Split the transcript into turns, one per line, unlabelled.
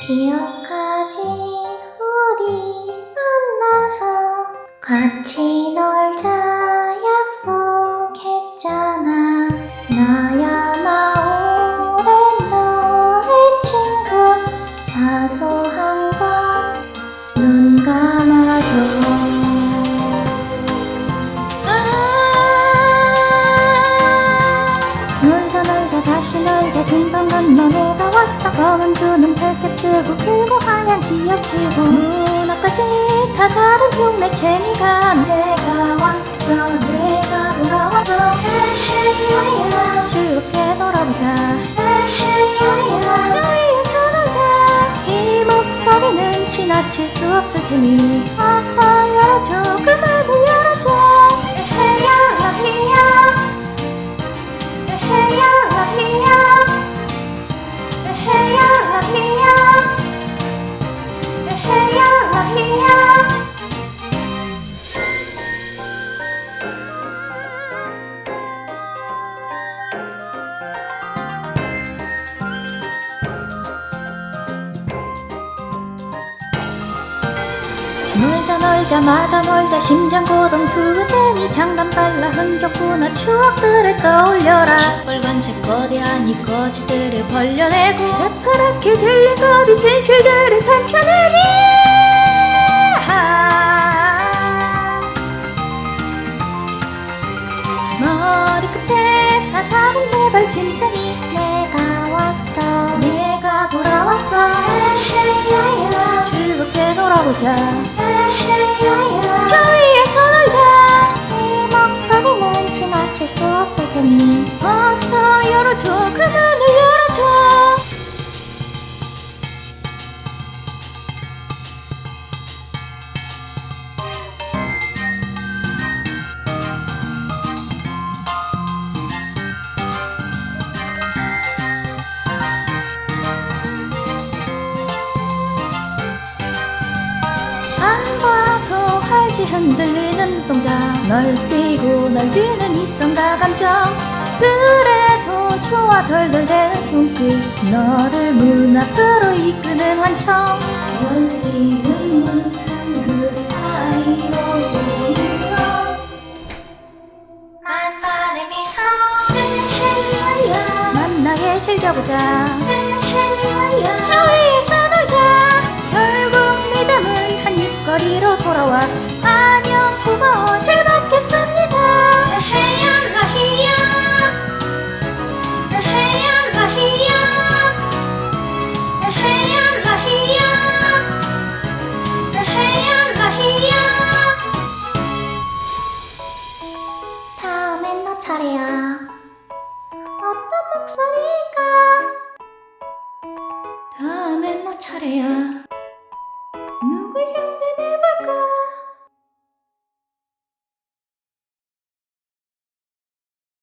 기억하지 우리 만나서 같이 놀자 검은 두눈 펼게 뜨고 길고 하얀 기억지고 문화까지 다 다른 흉내 챙이가 내가 왔어 내가 돌아왔어 헤헤야야. 즐겁게 놀아보자. 헤헤야야. 여기에서 놀자. 이 목소리는 지나칠 수 없을 테니 어서 열어줘 놀자 놀자 마자 놀자 심장 고동 두근대니 장단 발라 흥겹구나 추억들을 떠올려라. 시뻘건색 거대한 이 거지들을 벌려내고 새파랗게 질린 겁이 진실들을 삼켜내니 머리끝에 하다른 내발 짐승이 내가 왔어. 내가 돌아왔어. 즐겁게 놀아보자 헤헤야야 겨위에서 놀자. 이 목소리는 지나칠 수 없을 테니. 어서 열어줘. 그문 알지 흔들리는 눈동자 널 뛰고 널 뛰는 이성과 감정. 그래도 좋아 덜덜대는 손길. 너를 문 앞으로 이끄는 환청. 열리는 문틈 그 사이로 보이는 만반의 미소 헤헤야야 만나게 즐겨보자. 헤헤야 목소리일까 다음엔 너 차례야